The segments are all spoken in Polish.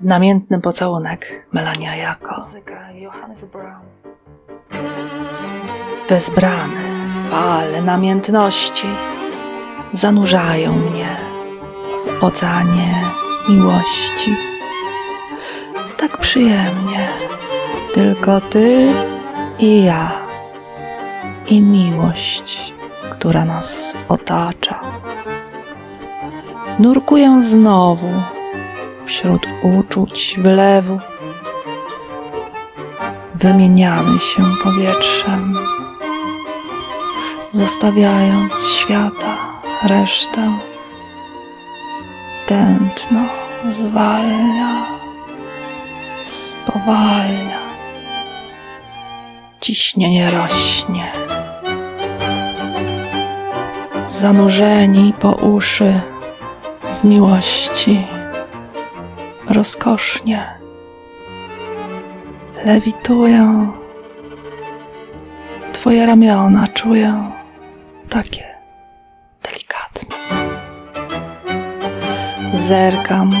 Namiętny pocałunek Melania Jako. Wezbrane fale namiętności zanurzają mnie w oceanie miłości. Tak przyjemnie, tylko ty i ja i miłość, która nas otacza. Nurkuję znowu wśród uczuć wylewu. Wymieniamy się powietrzem zostawiając świata resztę. Tętno zwalnia, spowalnia, ciśnienie rośnie. Zanurzeni po uszy w miłości, rozkosznie lewituję. Twoje ramiona czuję takie delikatne. Zerkam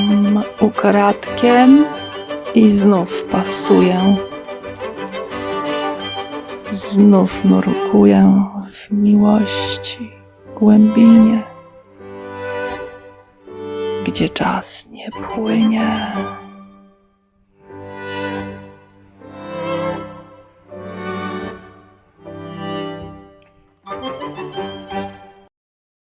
ukradkiem i znów pasuję. Znów nurkuję w miłości głębinie, gdzie czas nie płynie.